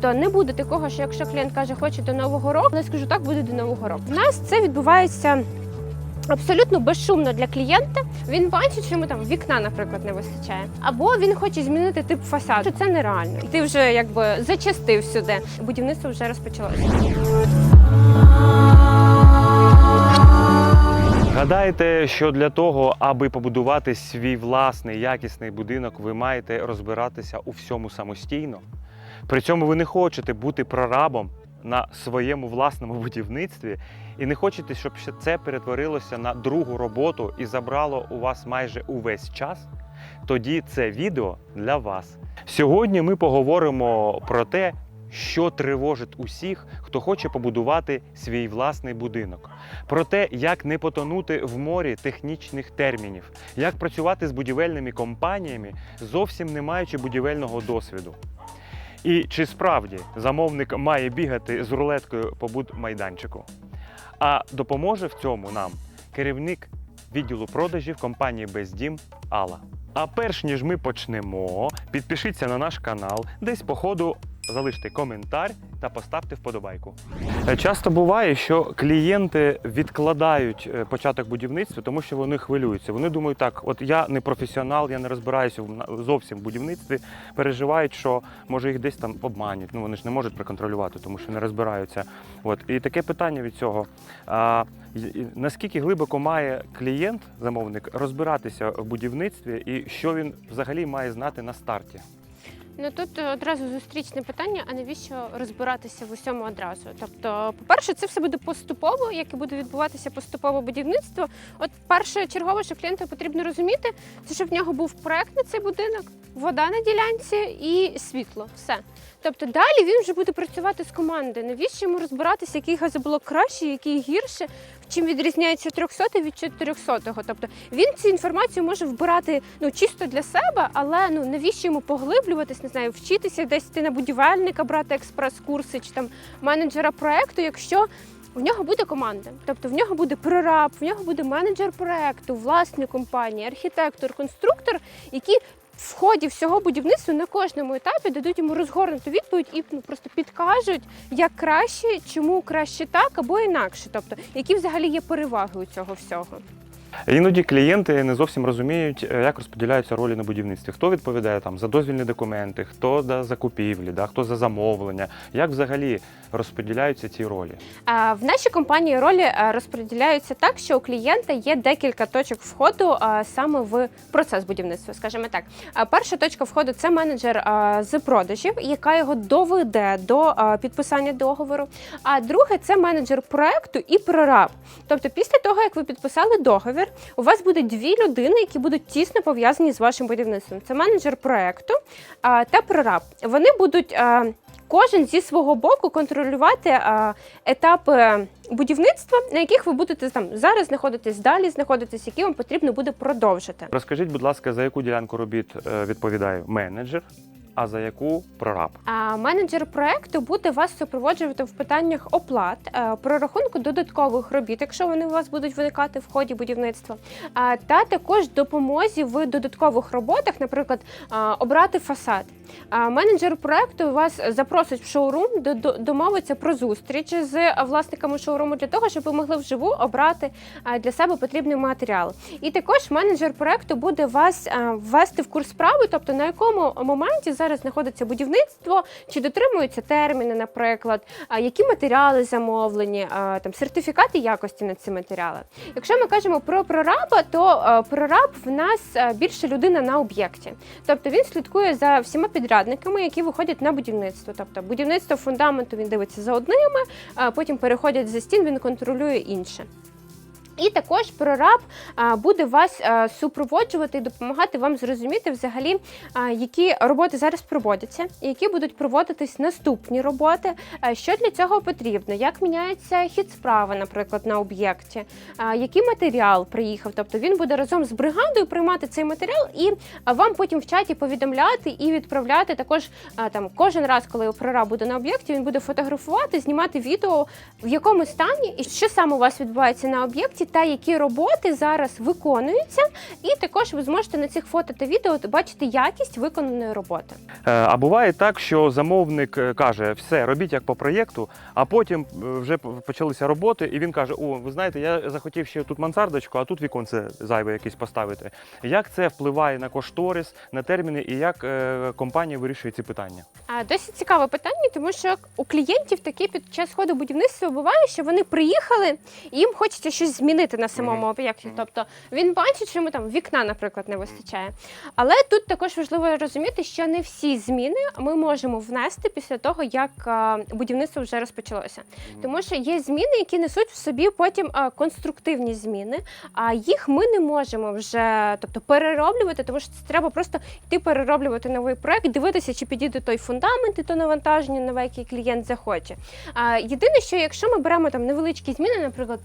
То не буде такого, що якщо клієнт каже, хоче до нового року, я скажу так, буде до нового року. У нас це відбувається. Абсолютно безшумно для клієнта. Він бачить, що йому там вікна, наприклад, не вистачає. Або він хоче змінити тип фасаду. Це нереально. Ти вже якби зачастив сюди. Будівництво вже розпочалося. Гадаєте, що для того, аби побудувати свій власний якісний будинок, ви маєте розбиратися у всьому самостійно? При цьому ви не хочете бути прорабом на своєму власному будівництві і не хочете, щоб це перетворилося на другу роботу і забрало у вас майже увесь час? Тоді це відео для вас. Сьогодні ми поговоримо про те, що тривожить усіх, хто хоче побудувати свій власний будинок про те, як не потонути в морі технічних термінів, як працювати з будівельними компаніями, зовсім не маючи будівельного досвіду. І чи справді замовник має бігати з рулеткою по будмайданчику? А допоможе в цьому нам керівник відділу продажів компанії Бездім Алла. А перш ніж ми почнемо, підпишіться на наш канал, десь по ходу залиште коментар та поставте вподобайку. Е, Часто буває, що клієнти відкладають е, початок будівництва, тому що вони хвилюються. Вони думають, так, от я не професіонал, я не розбираюся зовсім в будівництві. Переживають, що може їх десь там обманять. Ну вони ж не можуть проконтролювати, тому що не розбираються. От і таке питання від цього. А, наскільки глибоко має клієнт, замовник, розбиратися в будівництві і що він взагалі має знати на старті? Ну тут е, одразу зустрічне питання: а навіщо розбиратися в усьому одразу? Тобто, по-перше, це все буде поступово, як і буде відбуватися поступово будівництво. От перше чергове, що клієнту потрібно розуміти, це щоб в нього був проект на цей будинок, вода на ділянці і світло. Все. Тобто далі він вже буде працювати з командою. Навіщо йому розбиратися, який газоблок краще, який гірше, чим відрізняється 300 від 400 Тобто він цю інформацію може вбирати ну чисто для себе, але ну навіщо йому поглиблюватись, не знаю, вчитися десь йти на будівельника, брати експрес-курси чи там менеджера проекту, якщо в нього буде команда, тобто в нього буде прораб, в нього буде менеджер проекту, власник компанії, архітектор, конструктор, які в ході всього будівництва на кожному етапі дадуть йому розгорнуту відповідь і ну, просто підкажуть, як краще, чому краще так або інакше. Тобто, які взагалі є переваги у цього всього. Іноді клієнти не зовсім розуміють, е, як розподіляються ролі на будівництві. Хто відповідає там за дозвільні документи, хто за закупівлі, да, хто за замовлення. Як взагалі розподіляються ці ролі? В нашій компанії ролі е, розподіляються так, що у клієнта є декілька точок входу а, саме в процес будівництва. Скажімо так, перша точка входу це менеджер з продажів, яка його доведе до підписання договору. А друге це менеджер проекту і прораб. Тобто, після того як ви підписали договір, у вас буде дві людини, які будуть тісно пов'язані з вашим будівництвом. Це менеджер проекту та прораб. Вони будуть. Кожен зі свого боку контролювати а, етапи будівництва, на яких ви будете там зараз знаходитись, далі знаходитись, які вам потрібно буде продовжити. Розкажіть, будь ласка, за яку ділянку робіт е, відповідає менеджер, а за яку прораб? А менеджер проекту буде вас супроводжувати в питаннях оплат, е, прорахунку додаткових робіт, якщо вони у вас будуть виникати в ході будівництва, та також допомозі в додаткових роботах, наприклад, обрати фасад. Менеджер проекту вас запросить в шоурум, до- до- домовиться про зустріч з власниками шоуруму для того, щоб ви могли вживу обрати для себе потрібний матеріал. І також менеджер проекту буде вас ввести в курс справи, тобто на якому моменті зараз знаходиться будівництво, чи дотримуються терміни, наприклад, які матеріали замовлені, там сертифікати якості на ці матеріали. Якщо ми кажемо про прораба, то прораб в нас більше людина на об'єкті, тобто він слідкує за всіма підрядниками, які виходять на будівництво. Тобто будівництво фундаменту він дивиться за одними, потім переходять за стін, він контролює інше. І також прораб буде вас супроводжувати і допомагати вам зрозуміти взагалі, які роботи зараз проводяться, які будуть проводитись наступні роботи. Що для цього потрібно, як міняється хід справи, наприклад, на об'єкті, який матеріал приїхав. Тобто він буде разом з бригадою приймати цей матеріал і вам потім в чаті повідомляти і відправляти також там кожен раз, коли прораб буде на об'єкті, він буде фотографувати, знімати відео, в якому стані і що саме у вас відбувається на об'єкті, та які роботи зараз виконуються, і також ви зможете на цих фото та відео бачити якість виконаної роботи. Е, А буває так, що замовник е, каже, все, робіть як по проєкту, а потім е, вже почалися роботи, і він каже: О, ви знаєте, я захотів ще тут мансардочку, а тут віконце зайве якесь поставити. Як це впливає на кошторис, на терміни і як компанія вирішує ці питання? Досить цікаве питання, тому що у клієнтів таке під час ходу будівництва буває, що вони приїхали і їм хочеться щось змінити на самому об'єкті. Тобто він бачить, що йому там вікна, наприклад, не вистачає. Але тут також важливо розуміти, що не всі зміни ми можемо внести після того, як будівництво вже розпочалося. Тому що є зміни, які несуть в собі потім конструктивні зміни, а їх ми не можемо вже тобто, перероблювати, тому що це треба просто йти перероблювати новий проект, дивитися, чи підійде той фундамент і то навантаження, нове, яке клієнт захоче. Єдине, що якщо ми беремо там невеличкі зміни, наприклад,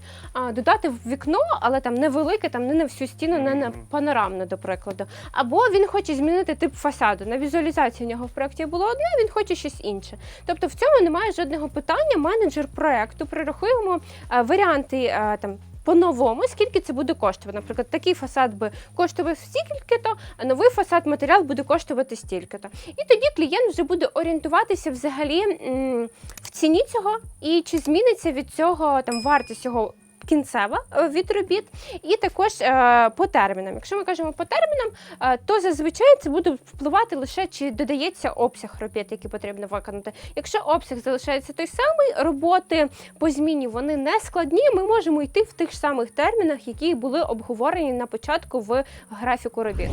додати в вікно, але там невелике, там не на всю стіну, не на Мгм. панорамну, до прикладу. Або він хоче змінити тип фасаду. На візуалізації у нього в проєкті було одне, він хоче щось інше. Тобто в цьому немає жодного питання. Менеджер проекту прорахуємо е, варіанти е, там. По-новому, скільки це буде коштувати. Наприклад, такий фасад би коштував стільки-то, а новий фасад матеріал буде коштувати стільки-то. І тоді клієнт вже буде орієнтуватися взагалі в ціні цього, і чи зміниться від цього там вартість цього кінцева е, від робіт, і також е, по термінам. Якщо ми кажемо по термінам, е, то зазвичай це буде впливати лише чи додається обсяг робіт, які потрібно виконати. Якщо обсяг залишається той самий, роботи по зміні вони не складні. Ми можемо йти в тих самих термінах, які були обговорені на початку в графіку робіт.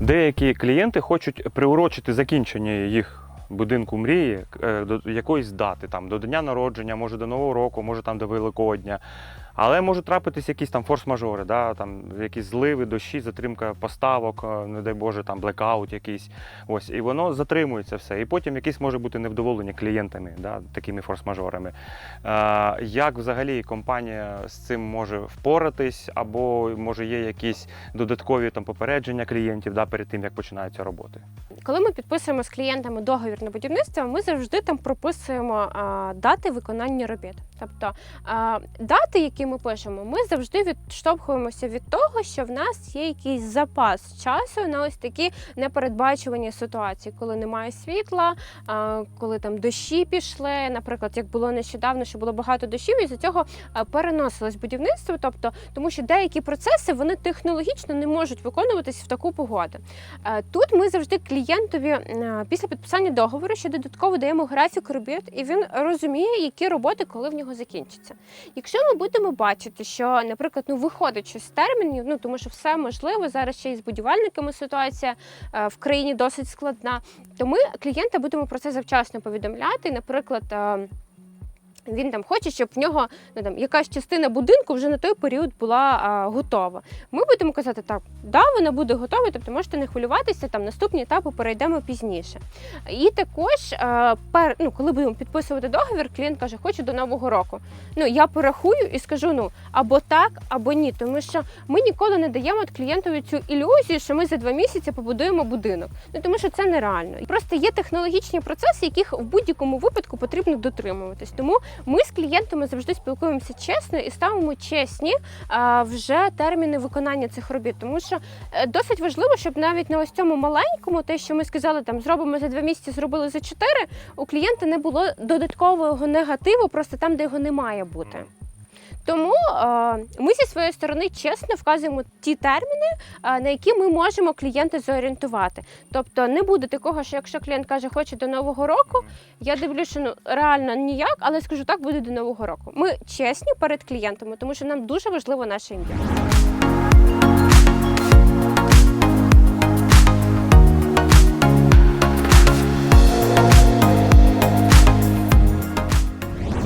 Деякі клієнти хочуть приурочити закінчення їх будинку мрії е, до якоїсь дати, там до дня народження, може до Нового року, може там до Великодня. Але можуть трапитись якісь там форс-мажори, да, там якісь зливи, дощі, затримка поставок, е, не дай Боже, там блекаут якийсь. Ось, і воно затримується все. І потім якесь може бути невдоволення клієнтами, да, такими форс-мажорами. Е, як взагалі компанія з цим може впоратись, або може є якісь додаткові там попередження клієнтів да, перед тим, як починаються роботи? Коли ми підписуємо з клієнтами договір на будівництво, ми завжди там прописуємо дати виконання робіт. Тобто дати, які ми пишемо, ми завжди відштовхуємося від того, що в нас є якийсь запас часу на ось такі непередбачувані ситуації, коли немає світла, коли там дощі пішли. Наприклад, як було нещодавно, що було багато дощів, і з цього переносилось будівництво. Тобто, тому що деякі процеси вони технологічно не можуть виконуватись в таку погоду. Тут ми завжди клієнтові е, після підписання договору ще додатково даємо графік робіт, і він розуміє, які роботи, коли в нього закінчаться. Якщо ми будемо бачити, що, наприклад, ну виходить щось з термінів, ну тому що все можливо зараз ще й з будівельниками ситуація е, в країні досить складна, то ми клієнта будемо про це завчасно повідомляти. Наприклад. Він там хоче, щоб в нього ну, там, якась частина будинку вже на той період була а, готова. Ми будемо казати, так, да, вона буде готова, тобто можете не хвилюватися, там наступні етапи перейдемо пізніше. І також, е, пер, ну, коли будемо підписувати договір, клієнт каже, хочу до нового року. Ну я порахую і скажу: ну або так, або ні. Тому що ми ніколи не даємо клієнтові цю ілюзію, що ми за два місяці побудуємо будинок. Ну тому що це нереально. Просто є технологічні процеси, яких в будь-якому випадку потрібно дотримуватись. Тому ми з клієнтами завжди спілкуємося чесно і ставимо чесні вже терміни виконання цих робіт. Тому що е, досить важливо, щоб навіть на ось цьому маленькому, те, що ми сказали, там зробимо за два місяці, зробили за чотири, у клієнта не було додаткового негативу, просто там, де його не має бути. Тому ми зі своєї сторони чесно вказуємо ті терміни, на які ми можемо клієнта зорієнтувати. Тобто не буде такого, що якщо клієнт каже, хоче до нового року, я дивлюся, що ну реально ніяк, але скажу так, буде до нового року. Ми чесні перед клієнтами, тому що нам дуже важливо наше ім'я.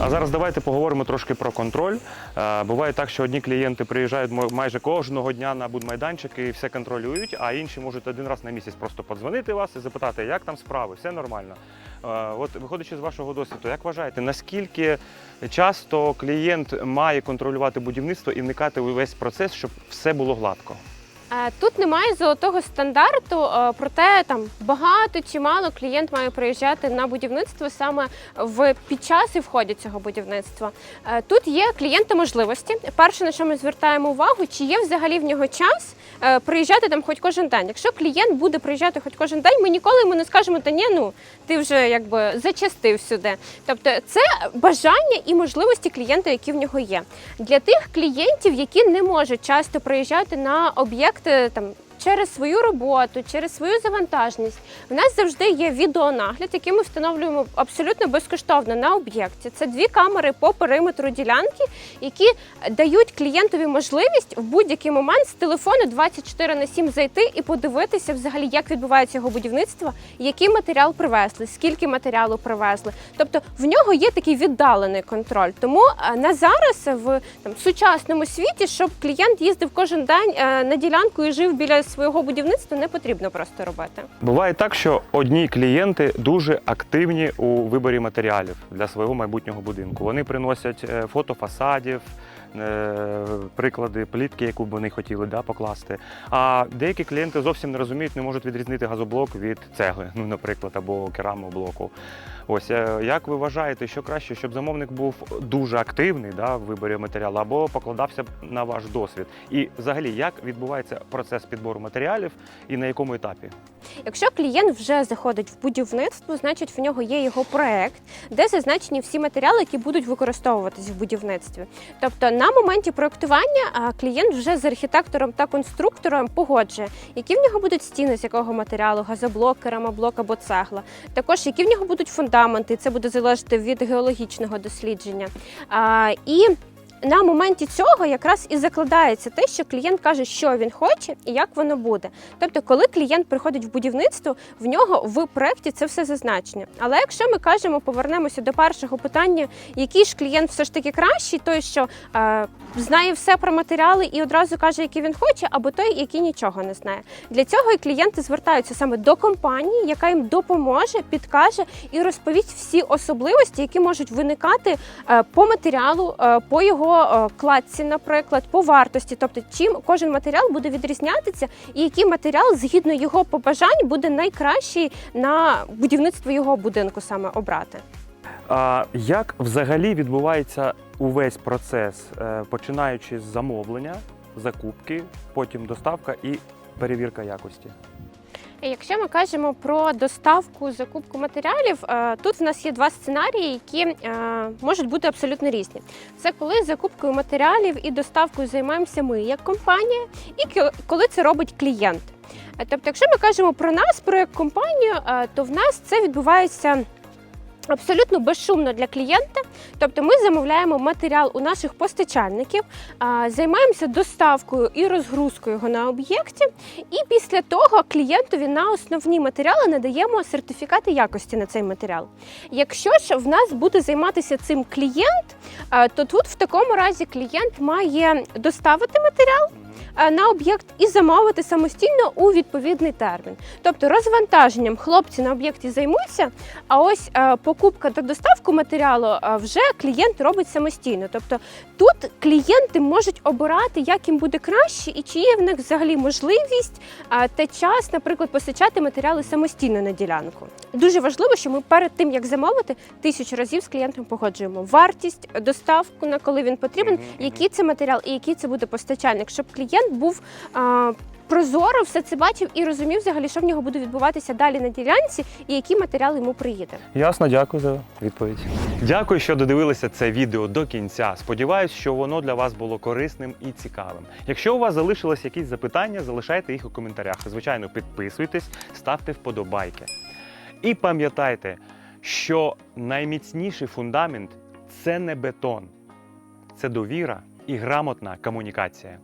А зараз давайте поговоримо трошки про контроль. Е, Буває так, що одні клієнти приїжджають майже кожного дня на будмайданчик і все контролюють, а інші можуть один раз на місяць просто подзвонити вас і запитати, як там справи, все нормально. Е, От виходячи з вашого досвіду, як вважаєте, наскільки часто клієнт має контролювати будівництво і вникати у весь процес, щоб все було гладко? Е, Тут немає золотого стандарту, е, проте там багато чи мало клієнт має приїжджати на будівництво саме в під час і в ході цього будівництва. Е, Тут є клієнта можливості. Перше, на що ми звертаємо увагу, чи є взагалі в нього час приїжджати там хоч кожен день. Якщо клієнт буде приїжджати хоч кожен день, ми ніколи йому не скажемо, та ні, ну ти вже якби зачастив сюди. Тобто, це бажання і можливості клієнта, які в нього є. Для тих клієнтів, які не можуть часто приїжджати на об'єкти там. Через свою роботу, через свою завантаженість, в нас завжди є відеонагляд, який ми встановлюємо абсолютно безкоштовно на об'єкті. Це дві камери по периметру ділянки, які дають клієнтові можливість в будь-який момент з телефону 24 на 7 зайти і подивитися взагалі, як відбувається його будівництво, який матеріал привезли, скільки матеріалу привезли. Тобто в нього є такий віддалений контроль. Тому е, на зараз в там сучасному світі, щоб клієнт їздив кожен день е, на ділянку і жив біля свого будівництва, не потрібно просто робити. Буває так, що одні клієнти дуже активні у виборі матеріалів для свого майбутнього будинку. Вони приносять е, фото фасадів, приклади плітки, яку б вони хотіли да, покласти. А деякі клієнти зовсім не розуміють, не можуть відрізнити газоблок від цегли, ну, наприклад, або керамоблоку. Ось е, як ви вважаєте, що краще, щоб замовник був дуже активний да, в виборі матеріалу, або покладався на ваш досвід? І взагалі, як відбувається процес підбору матеріалів і на якому етапі? Якщо клієнт вже заходить в будівництво, значить в нього є його проект, де зазначені всі матеріали, які будуть використовуватись в будівництві. Тобто на моменті проектування клієнт вже з архітектором та конструктором погоджує, які в нього будуть стіни, з якого матеріалу, газоблок, керамоблок або цегла. Також які в нього будуть фундаменти, це буде залежати від геологічного дослідження. І на моменті цього якраз і закладається те, що клієнт каже, що він хоче і як воно буде. Тобто, коли клієнт приходить в будівництво, в нього в проєкті це все зазначено. Але якщо ми кажемо, повернемося до першого питання, який ж клієнт все ж таки кращий, той, що е, знає все про матеріали і одразу каже, які він хоче, або той, який нічого не знає. Для цього і клієнти звертаються саме до компанії, яка їм допоможе, підкаже і розповість всі особливості, які можуть виникати е, по матеріалу, е, по його е, кладці, наприклад, по вартості, тобто чим кожен матеріал буде відрізнятися, і який матеріал згідно його побажань буде найкращий на будівництво його будинку саме обрати. А як взагалі відбувається увесь процес, е, починаючи з замовлення, закупки, потім доставка і перевірка якості? Якщо ми кажемо про доставку, закупку матеріалів, е, тут в нас є два сценарії, які е, можуть бути абсолютно різні. Це коли закупкою матеріалів і доставкою займаємося ми як компанія, і коли це робить клієнт. Е, Тобто, якщо ми кажемо про нас, про як компанію, то в нас це відбувається. Абсолютно безшумно для клієнта, тобто ми замовляємо матеріал у наших постачальників, займаємося доставкою і розгрузкою його на об'єкті, і після того клієнтові на основні матеріали надаємо сертифікати якості на цей матеріал. Якщо ж в нас буде займатися цим клієнт, то тут в такому разі клієнт має доставити матеріал на об'єкт і замовити самостійно у відповідний термін. Тобто розвантаженням хлопці на об'єкті займуться, а ось е, покупка та доставку матеріалу е, вже клієнт робить самостійно. Тобто тут клієнти можуть обирати, як їм буде краще, і чи є в них взагалі можливість е, та час, наприклад, постачати матеріали самостійно на ділянку. Дуже важливо, що ми перед тим як замовити тисячу разів з клієнтом погоджуємо вартість, доставку на коли він потрібен, який це матеріал і який це буде постачальник, щоб клієнт був. А, Прозоро все це бачив і розумів взагалі, що в нього буде відбуватися далі на ділянці, і який матеріал йому приїде. Ясно, дякую за відповідь. Дякую, що додивилися це відео до кінця. Сподіваюсь, що воно для вас було корисним і цікавим. Якщо у вас залишились якісь запитання, залишайте їх у коментарях. Звичайно, підписуйтесь, ставте вподобайки. І пам'ятайте, що найміцніший фундамент це не бетон, це довіра і грамотна комунікація.